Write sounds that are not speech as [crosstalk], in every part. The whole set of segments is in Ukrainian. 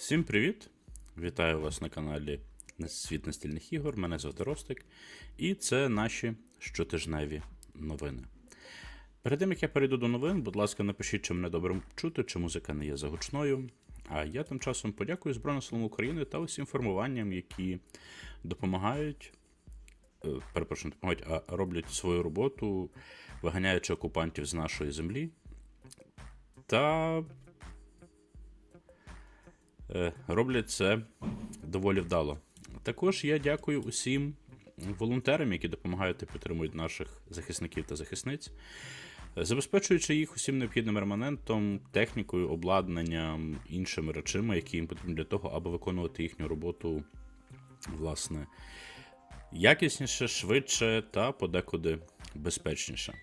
Всім привіт! Вітаю вас на каналі Світ настільних ігор. Мене звати Ростик, і це наші щотижневі новини. Перед тим як я перейду до новин, будь ласка, напишіть, чи мене добре чути, чи музика не є загучною. А я тим часом подякую Збройним силам України та усім формуванням, які допомагають, е, перепрошую, допомагають, а роблять свою роботу, виганяючи окупантів з нашої землі. Та роблять це доволі вдало. Також я дякую усім волонтерам, які допомагають та підтримують наших захисників та захисниць, е, забезпечуючи їх усім необхідним реманентом, технікою, обладнанням, іншими речами, які їм потрібні для того, аби виконувати їхню роботу, власне, якісніше, швидше та подекуди безпечніше.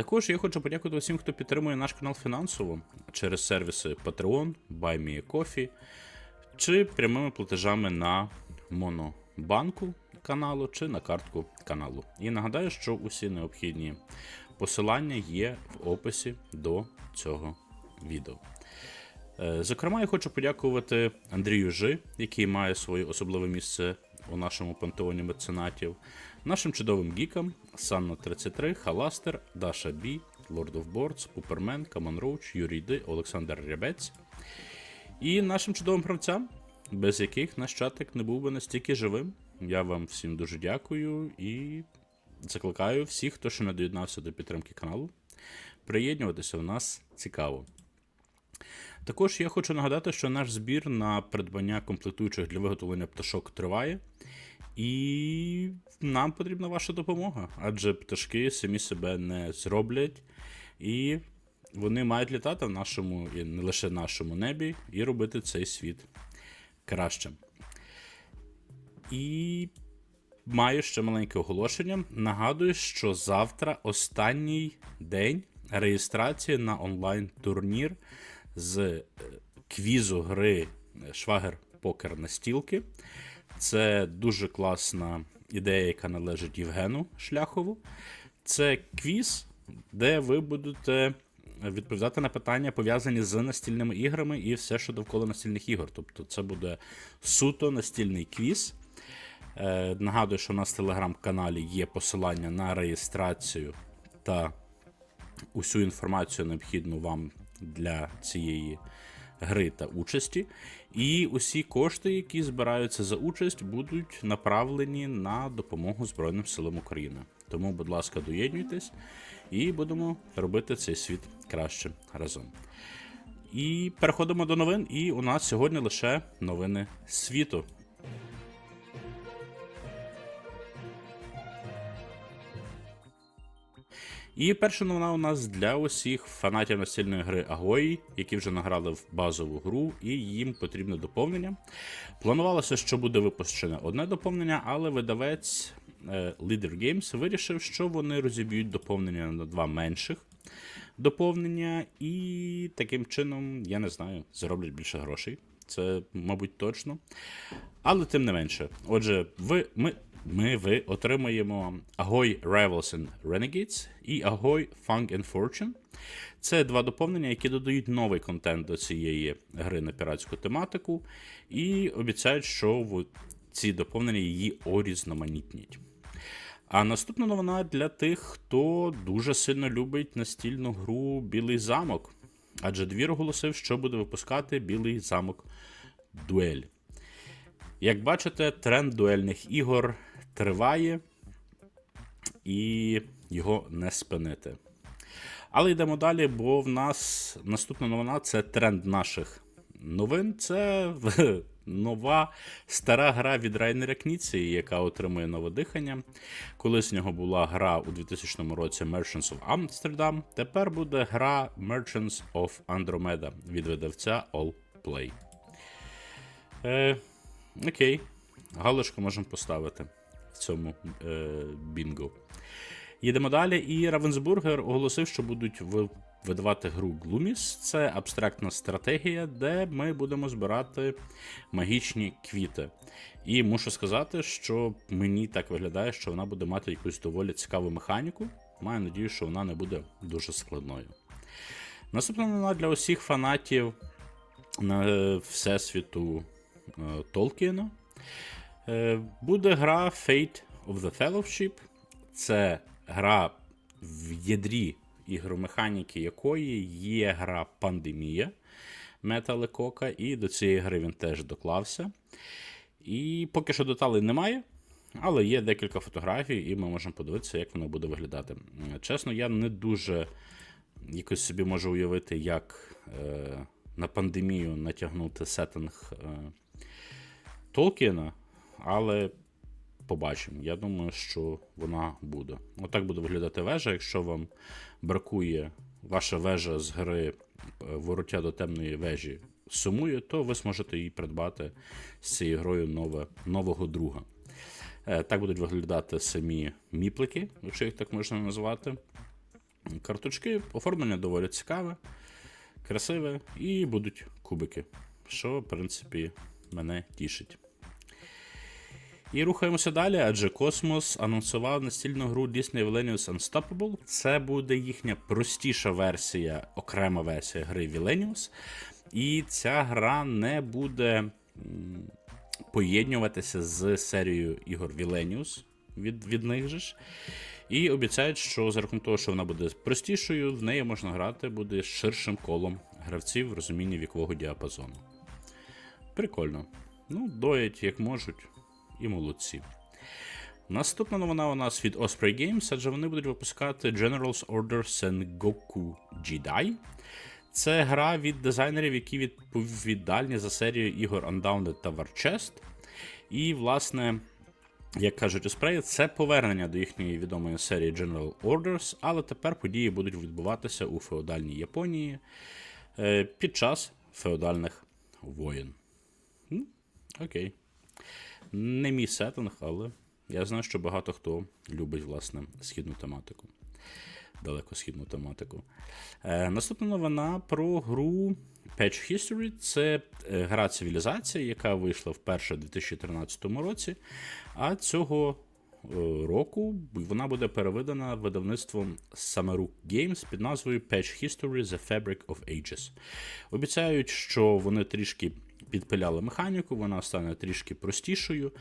Також я хочу подякувати всім, хто підтримує наш канал фінансово через сервіси Patreon, BuyMeACoffee чи прямими платежами на монобанку каналу чи на картку каналу. І нагадаю, що усі необхідні посилання є в описі до цього відео. Е, Зокрема, я хочу подякувати Андрію Жи, який має своє особливе місце у нашому пантеоні меценатів, нашим чудовим гікам Санна 33, Халастер, Даша Бі, Lord of Boards, Пупермен, Камон Роуч, Юрій Ди, Олександр Рябець і нашим чудовим гравцям, без яких наш чатик не був би настільки живим. Я вам всім дуже дякую і закликаю всіх, хто ще не доєднався до підтримки каналу, приєднуватися у нас цікаво. Також я хочу нагадати, що наш збір на придбання комплектуючих для виготовлення пташок триває, і нам потрібна ваша допомога, адже пташки самі себе не зроблять, і вони мають літати в нашому і не лише нашому небі, і робити цей світ кращим. І маю ще маленьке оголошення. Нагадую, що завтра останній день реєстрації на онлайн-турнір з е, квізу гри Швагер Покер настілки. Це дуже класна ідея, яка належить Євгену Шляхову. Це квіз, де ви будете відповідати на питання, пов'язані з настільними іграми і все, що довкола настільних ігор. Тобто, це буде суто настільний квіз. Е, нагадую, що у нас в телеграм-каналі є посилання на реєстрацію та усю інформацію необхідну вам для цієї гри та участі. І усі кошти, які збираються за участь, будуть направлені на допомогу Збройним силам України. Тому, будь ласка, доєднуйтесь і будемо робити цей світ краще разом. І переходимо до новин. І у нас сьогодні лише новини світу. І перша новина у нас для усіх фанатів настільної гри Агої, які вже награли в базову гру, і їм потрібне доповнення. Планувалося, що буде випущене одне доповнення, але видавець е, Leader Games вирішив, що вони розіб'ють доповнення на два менших доповнення, і таким чином, я не знаю, зароблять більше грошей. Це, мабуть, точно. Але тим не менше. Отже, ви, ми, ми ви отримаємо Ahoy Rivals and Renegades і Ahoy Funk and Fortune. Це два доповнення, які додають новий контент до цієї гри на піратську тематику, і обіцяють, що ці доповнення її орізноманітнять. А наступна новина для тих, хто дуже сильно любить настільну гру Білий замок. Адже двір оголосив, що буде випускати Білий замок Дуель. Як бачите, тренд дуельних ігор триває, і його не спинити. Але йдемо далі, бо в нас наступна новина це тренд наших новин. Це [laughs] нова стара гра від Райнера Кніці, яка отримує нове дихання. Колись в нього була гра у 2000 році Merchants of Amsterdam. Тепер буде гра Merchants of Andromeda від видавця Allplay. Е, окей, галочку можемо поставити цьому е, бінго. Їдемо далі, і Равенсбургер оголосив, що будуть ви- видавати гру Gloomies. Це абстрактна стратегія, де ми будемо збирати магічні квіти. І мушу сказати, що мені так виглядає, що вона буде мати якусь доволі цікаву механіку. Маю надію, що вона не буде дуже складною. Наступна новина для усіх фанатів на всесвіту е, Толкіна. Е, Буде гра Fate of the Fellowship. Це гра в ядрі ігромеханіки якої є гра Пандемія Мета Лекока, і до цієї гри він теж доклався. І поки що деталей немає, але є декілька фотографій, і ми можемо подивитися, як воно буде виглядати. Чесно, я не дуже якось собі можу уявити, як е, на пандемію натягнути сеттинг е, Толкіна, але побачимо. Я думаю, що вона буде. Отак буде виглядати вежа. Якщо вам бракує ваша вежа з гри е, Вороття до темної вежі сумує, то ви зможете її придбати з цією грою нове, нового друга. Е, Так будуть виглядати самі міплики, якщо їх так можна назвати. Карточки, оформлення доволі цікаве, красиве, і будуть кубики, що, в принципі, мене тішить. І рухаємося далі, адже Космос анонсував настільну гру Disney Villainous Unstoppable. Це буде їхня простіша версія, окрема версія гри Villainous. І ця гра не буде поєднюватися з серією ігор Villainous від, від них же ж. І обіцяють, що за рахунок того, що вона буде простішою, в неї можна грати буде ширшим колом гравців в розумінні вікового діапазону. Прикольно. Ну, доять як можуть, і молодці. Наступна новина у нас від Osprey Games, адже вони будуть випускати General's Order Sengoku Jedi. Це гра від дизайнерів, які відповідальні за серію ігор Undaunted та Warchest. І, власне, як кажуть Osprey, це повернення до їхньої відомої серії General Orders, але тепер події будуть відбуватися у феодальній Японії е, під час феодальних воєн. Окей. Не мій сеттинг, але я знаю, що багато хто любить, власне, східну тематику. Далекосхідну тематику. Е, наступна новина про гру Patch History. Це е, гра цивілізація, яка вийшла вперше у 2013 році. А цього е, року вона буде переведена видавництвом Samaru Games під назвою Patch History The Fabric of Ages. Обіцяють, що вони трішки підпиляли механіку, вона стане трішки простішою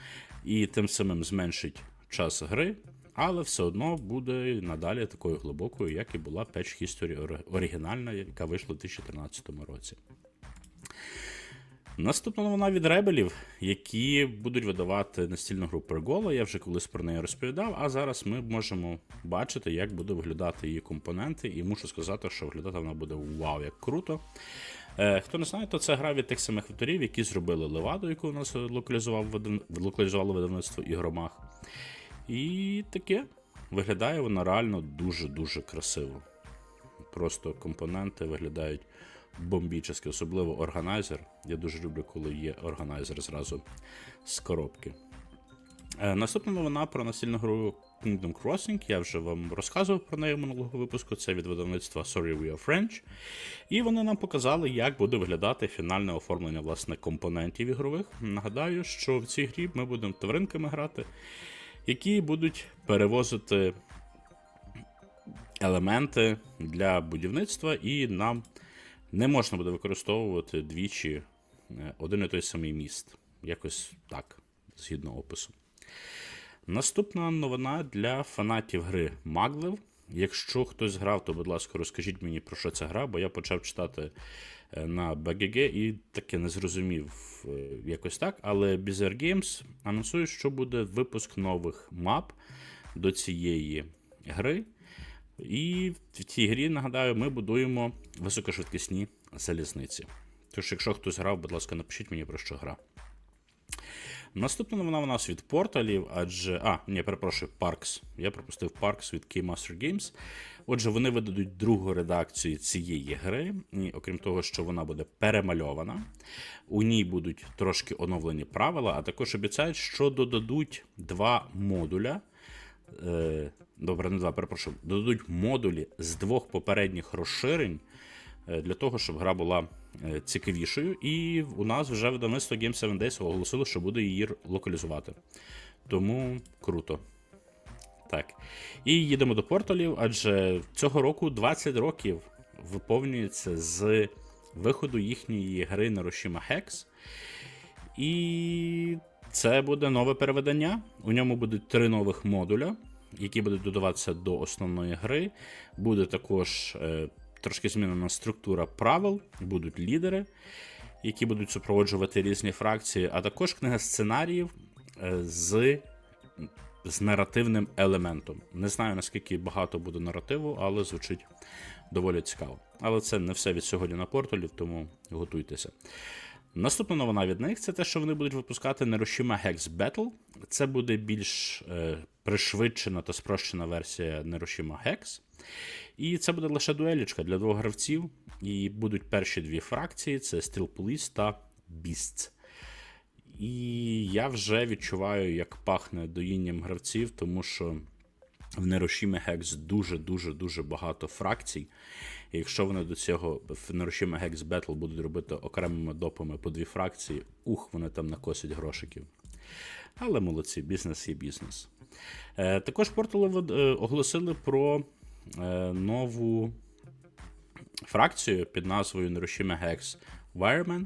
і тим самим зменшить час гри, але все одно буде надалі такою глибокою, як і була Patch History оригінальна, яка вийшла у 2013 році. Наступна новина від ребелів, які будуть видавати настільну гру Pergola. Я вже колись про неї розповідав, а зараз ми можемо бачити, як буде виглядати її компоненти, і мушу сказати, що виглядати вона буде вау, як круто. Е, хто не знає, то це гра від тих самих авторів, які зробили Леваду, яку у нас локалізувало видавництво Ігромах. І таке виглядає вона реально дуже-дуже красиво. Просто компоненти виглядають бомбічно, особливо органайзер. Я дуже люблю, коли є органайзер зразу з коробки. Е, Наступна новина про настільну гру Kingdom Crossing. Я вже вам розказував про неї минулого випуску. Це від видавництва Sorry We Are French. І вони нам показали, як буде виглядати фінальне оформлення власне компонентів ігрових. Нагадаю, що в цій грі ми будемо тваринками грати, які будуть перевозити елементи для будівництва, і нам не можна буде використовувати двічі е, один і той самий міст. Якось так, згідно опису. Наступна новина для фанатів гри Маглев. Якщо хтось грав, то, будь ласка, розкажіть мені про що ця гра, бо я почав читати е, на BGG і таки не зрозумів е, якось так. Але Bizarre Games анонсує, що буде випуск нових мап до цієї гри. І в цій грі, нагадаю, ми будуємо високошвидкісні залізниці. Тож, якщо хтось грав, будь ласка, напишіть мені про що гра. Наступна новина у нас від порталів, адже. А, ні, перепрошую, Parks. Я пропустив Parks від Keymaster Games. Отже, вони видадуть другу редакцію цієї гри, і окрім того, що вона буде перемальована. У ній будуть трошки оновлені правила, а також обіцяють, що додадуть два модуля. Е, добре, не два, перепрошую. Додадуть модулі з двох попередніх розширень е, для того, щоб гра була цікавішою. І у нас вже видавництво Game 7 Days оголосило, що буде її локалізувати. Тому круто. Так. І їдемо до порталів, адже цього року 20 років виповнюється з виходу їхньої гри Hiroshima Hex. І це буде нове переведення. У ньому будуть три нових модуля, які будуть додаватися до основної гри. Буде також е, трошки змінена структура правил, будуть лідери, які будуть супроводжувати різні фракції, а також книга сценаріїв е, з, з наративним елементом. Не знаю наскільки багато буде наративу, але звучить доволі цікаво. Але це не все від сьогодні на порталі, тому готуйтеся. Наступна новина від них це те, що вони будуть випускати Neroshima Hex Battle. Це буде більш е, пришвидшена та спрощена версія Neroshima Hex. І це буде лише дуелічка для двох гравців. І будуть перші дві фракції: це Steel Police та Beasts. І я вже відчуваю, як пахне доїнням гравців, тому що в Neroshima Hex дуже-дуже дуже багато фракцій. І якщо вони до цього в Neroshima Hex Battle будуть робити окремими допами по дві фракції, ух, вони там накосять грошиків. Але молодці, бізнес є бізнес. Е, також портали е, оголосили про нову фракцію під назвою Neroshima Hex Wireman,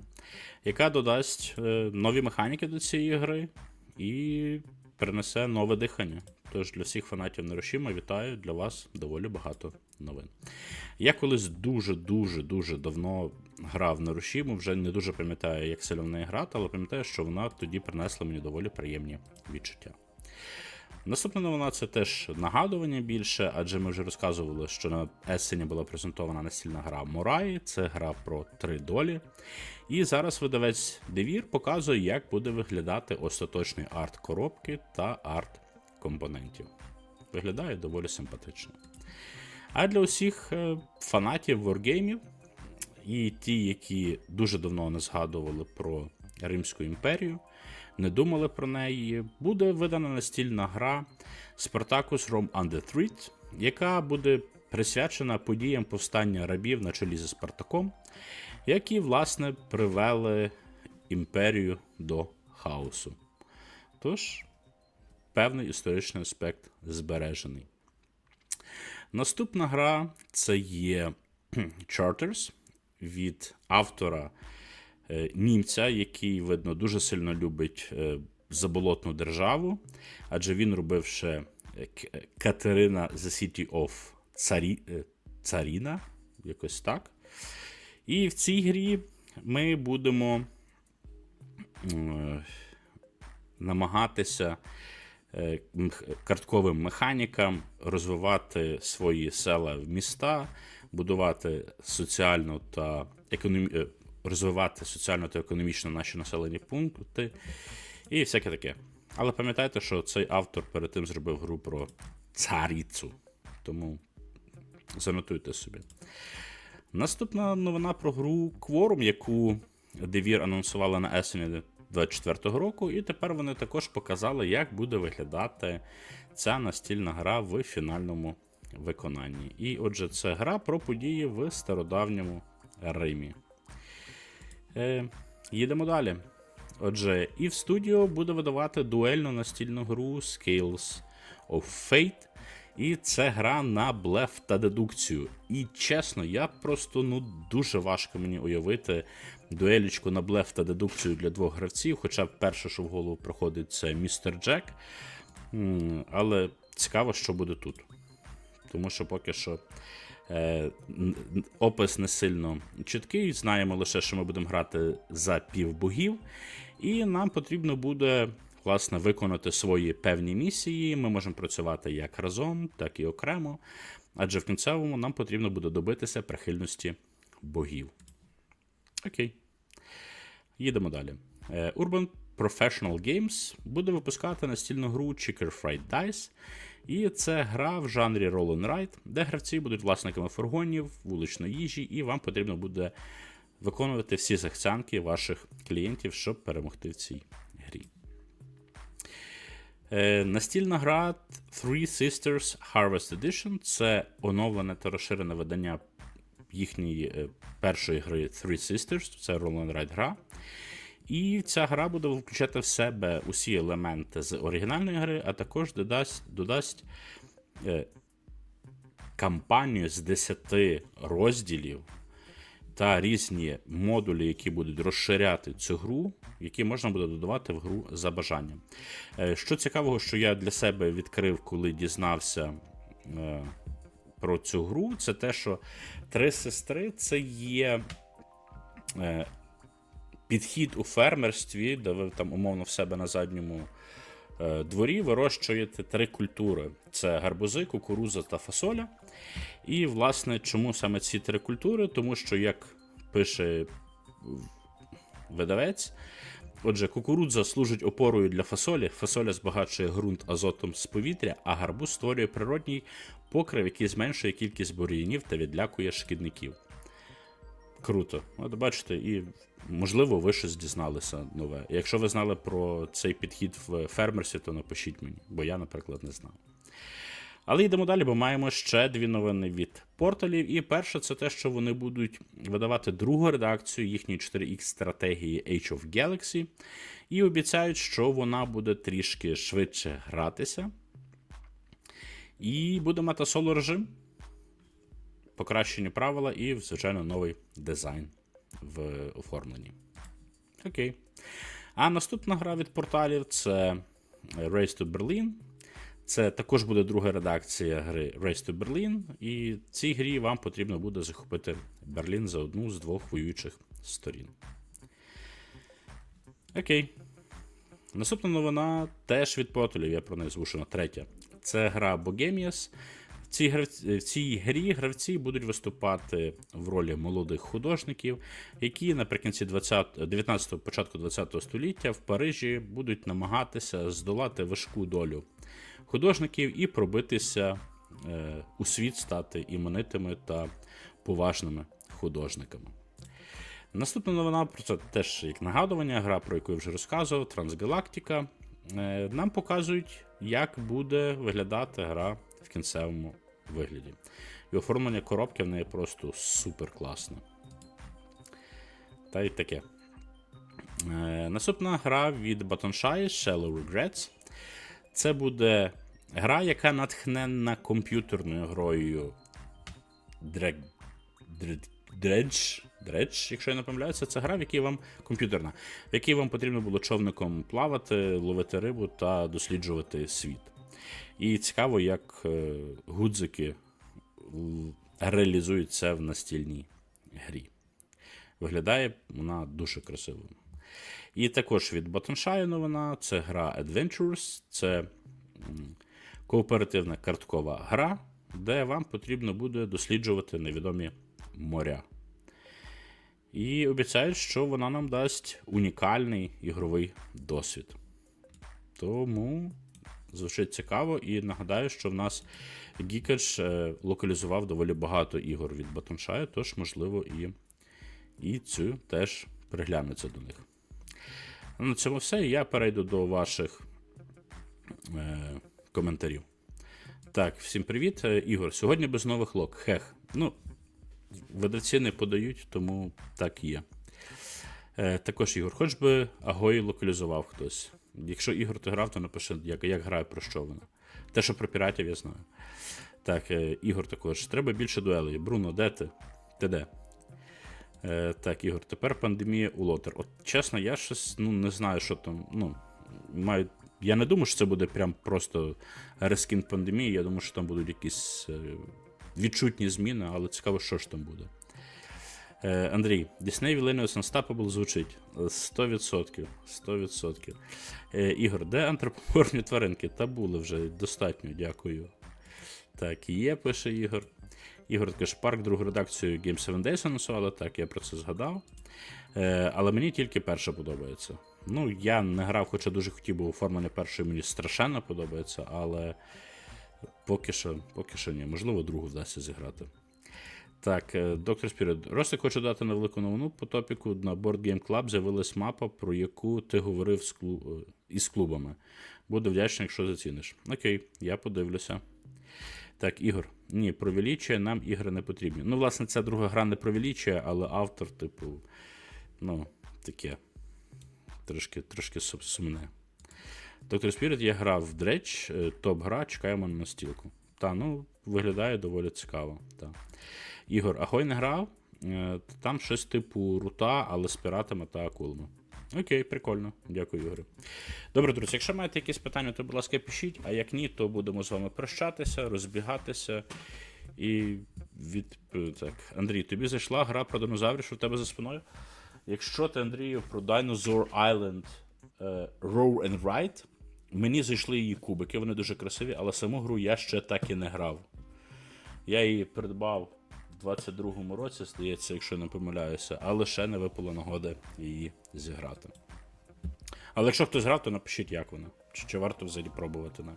яка додасть е, нові механіки до цієї гри і принесе нове дихання. Тож для всіх фанатів Нерошіма вітаю для вас доволі багато новин. Я колись дуже-дуже дуже давно грав на Рошіму, вже не дуже пам'ятаю, як сильно в неї грати, але пам'ятаю, що вона тоді принесла мені доволі приємні відчуття. Наступна новина це теж нагадування більше, адже ми вже розказували, що на Ессені була презентована настільна гра Мораї, це гра про три долі. І зараз видавець Девір показує, як буде виглядати остаточний арт коробки та арт компонентів. Виглядає доволі симпатично. А для усіх е, фанатів воргеймів і ті, які дуже давно не згадували про Римську імперію, не думали про неї, буде видана настільна гра Spartacus Rome Under Threat, яка буде присвячена подіям повстання рабів на чолі зі Спартаком, які, власне, привели імперію до хаосу. Тож, певний історичний аспект збережений. Наступна гра це є Charters від автора німця, який, видно, дуже сильно любить е, заболотну державу, адже він робив ще е, Катерина The City of Царі... Царіна, якось так. І в цій грі ми будемо намагатися картковим механікам розвивати свої села в міста, будувати соціальну та економі... розвивати соціально та економічно наші населені пункти і всяке таке. Але пам'ятайте, що цей автор перед тим зробив гру про царіцу. Тому занотуйте собі. Наступна новина про гру Quorum, яку Девір анонсувала на Есені 24-го року, і тепер вони також показали, як буде виглядати ця настільна гра в фінальному виконанні. І отже, це гра про події в стародавньому Римі. Е, Їдемо далі. Отже, і в Studio буде видавати дуельну настільну гру Scales of Fate. І це гра на блеф та дедукцію. І чесно, я просто ну дуже важко мені уявити дуелічку на блеф та дедукцію для двох гравців. Хоча перше, що в голову приходить, це містер Джек. Але цікаво, що буде тут. Тому що поки що опис не сильно чіткий. Знаємо лише, що ми будемо грати за півбогів, і нам потрібно буде власне, виконати свої певні місії. Ми можемо працювати як разом, так і окремо. Адже в кінцевому нам потрібно буде добитися прихильності богів. Окей. Їдемо далі. Е, Urban Professional Games буде випускати настільну гру Chicker Fried Dice. І це гра в жанрі Roll and Ride, де гравці будуть власниками фургонів, вуличної їжі, і вам потрібно буде виконувати всі захцянки ваших клієнтів, щоб перемогти в цій грі. Е, настільна гра Three Sisters Harvest Edition це оновлене та розширене видання їхньої е, першої гри Three Sisters, це Roll and Ride гра. І ця гра буде включати в себе усі елементи з оригінальної гри, а також додасть додасть е, кампанію з 10 розділів. та різні модулі, які будуть розширяти цю гру, які можна буде додавати в гру за бажанням. Е, Що цікавого, що я для себе відкрив, коли дізнався е, про цю гру, це те, що три сестри це є е, підхід у фермерстві, де ви там умовно в себе на задньому е, дворі вирощуєте три культури: це гарбузи, кукуруза та фасоля. І, власне, чому саме ці три культури? Тому що, як пише видавець, отже, кукурудза служить опорою для фасолі, фасоля збагачує ґрунт азотом з повітря, а гарбуз створює природній покрив, який зменшує кількість бур'янів та відлякує шкідників. Круто. От бачите, і можливо, ви щось дізналися нове. Якщо ви знали про цей підхід в фермерстві, то напишіть мені, бо я, наприклад, не знав. Але йдемо далі, бо маємо ще дві новини від порталів. І перше, це те, що вони будуть видавати другу редакцію їхньої 4X стратегії Age of Galaxy. І обіцяють, що вона буде трішки швидше гратися. І буде мати соло режим, покращені правила і, звичайно, новий дизайн в оформленні. Окей. А наступна гра від порталів це Race to Berlin. Це також буде друга редакція гри Race to Berlin, і цій грі вам потрібно буде захопити Берлін за одну з двох воюючих сторін. Окей. Наступна новина теж від порталів, я про неї звушена третя. Це гра Bogemias. Цій, гравці, в цій грі гравці будуть виступати в ролі молодих художників, які наприкінці 20, 19-го, початку 20-го століття в Парижі будуть намагатися здолати важку долю художників і пробитися е, у світ, стати іменитими та поважними художниками. Наступна новина про це теж як нагадування, гра, про яку я вже розказував, Трансгалактика. Е, нам показують, як буде виглядати гра в кінцевому вигляді. І оформлення коробки в неї просто супер класне. Та й таке. Е, наступна гра від Batonshy Shallow Regrets. Це буде гра, яка натхненна комп'ютерною грою Drag... Dredge, Dredge, Dredge, якщо я не помиляюся, це гра, в якій вам комп'ютерна, в якій вам потрібно було човником плавати, ловити рибу та досліджувати світ. І цікаво, як е, гудзики реалізують це в настільній грі. Виглядає вона дуже красиво. І також від Batonshy новина це гра Adventures, це кооперативна карткова гра, де вам потрібно буде досліджувати невідомі моря. І обіцяють, що вона нам дасть унікальний ігровий досвід. Тому звучить цікаво, і нагадаю, що в нас Geekage е, локалізував доволі багато ігор від Batonshy, тож, можливо, і, і цю теж приглянуться до них. Ну, На цьому все. Я перейду до ваших е, коментарів. Так, всім привіт, Е, Ігор. Сьогодні без нових лок. Хех. Ну, видавці не подають, тому так є. Е, також Ігор, хоч би Агої локалізував хтось. Якщо Ігор ти грав, то напиши, як, як грає, про що вона. Те, що про піратів, я знаю. Так, е, Ігор також. Треба більше дуелей. Бруно, де ти? Ти де? Е, так, Ігор, тепер пандемія у лотер. От чесно, я щось ну, не знаю, що там. Ну, маю... Я не думаю, що це буде прям просто рескін пандемії. Я думаю, що там будуть якісь е, відчутні зміни, але цікаво, що ж там буде. Е, Андрій, Disney Villainous Unstoppable звучить. Е, 100%. 100%. Е, Ігор, де антропоморфні тваринки? Та були вже достатньо, дякую. Так, є, пише Ігор. Ігор також парк другу редакцію Game 7 Days анонсували, так, я про це згадав. Е, але мені тільки перша подобається. Ну, я не грав, хоча дуже хотів, бо оформлення першої мені страшенно подобається, але поки що, поки що ні. Можливо, другу вдасться зіграти. Так, е, доктор Спірит. Ростик хочу дати невелику новину по топіку. На Board Game Club з'явилась мапа, про яку ти говорив з клу... е, із клубами. Буду вдячний, якщо заціниш. Окей, я подивлюся. Так, Ігор. Ні, про величие нам ігри не потрібні. Ну, власне, ця друга гра не про величие, але автор, типу, ну, таке. Трошки, трошки сумне. Доктор Спірит я грав в Дреч, топ-гра, чекаємо на настілку. Та, ну, виглядає доволі цікаво. Та. Ігор, Агой не грав? Е, Там щось типу рута, але з піратами та акулами. Окей, прикольно. Дякую, Ігорю. Добре, друзі, якщо маєте якісь питання, то, будь ласка, пишіть, а як ні, то будемо з вами прощатися, розбігатися. І від так, Андрій, тобі зайшла гра про динозаврів, що в тебе за спиною. Якщо ти, Андрію, про Dinosaur Island е, Roar and Ride, мені зайшли її кубики, вони дуже красиві, але саму гру я ще так і не грав. Я її придбав 22-му році, здається, якщо не помиляюся, але ще не випала нагода її зіграти. Але якщо хтось грав, то напишіть, як вона. Чи, чи варто взагалі пробувати на.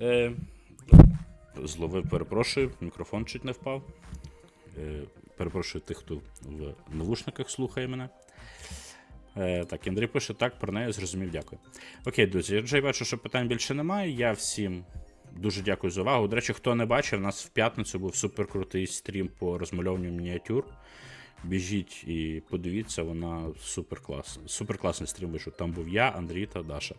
Е, зловив, перепрошую, мікрофон чуть не впав. Е, перепрошую тих, хто в навушниках слухає мене. Е, так, Андрій пише, так, про неї зрозумів, дякую. Окей, друзі, я вже бачу, що питань більше немає. Я всім дуже дякую за увагу. До речі, хто не бачив, у нас в п'ятницю був суперкрутий стрім по розмальовуванню мініатюр. Біжіть і подивіться, вона супер класна. Супер класний стрім вийшов. Там був я, Андрій та Даша.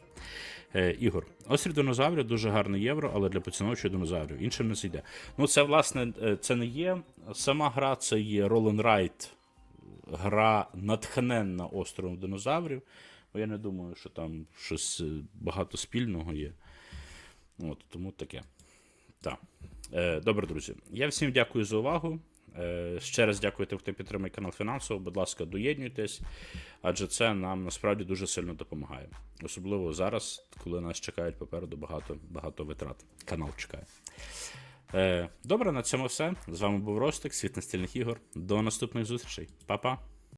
Е, Ігор, острів динозаврів дуже гарний євро, але для поціновувачів динозаврів. Іншим не зайде. Ну, це, власне, е, це не є сама гра, це є Roll and Ride. Гра натхненна островом динозаврів. Бо я не думаю, що там щось е, багато спільного є. От, тому таке. Так. Е, добре, друзі. Я всім дякую за увагу. Е, ще раз дякую тим, хто підтримує канал фінансово. Будь ласка, доєднуйтесь, адже це нам насправді дуже сильно допомагає. Особливо зараз, коли нас чекають попереду багато, багато витрат. Канал чекає. Е, добре, на цьому все. З вами був Ростик, світ настільних ігор. До наступних зустрічей. Па-па!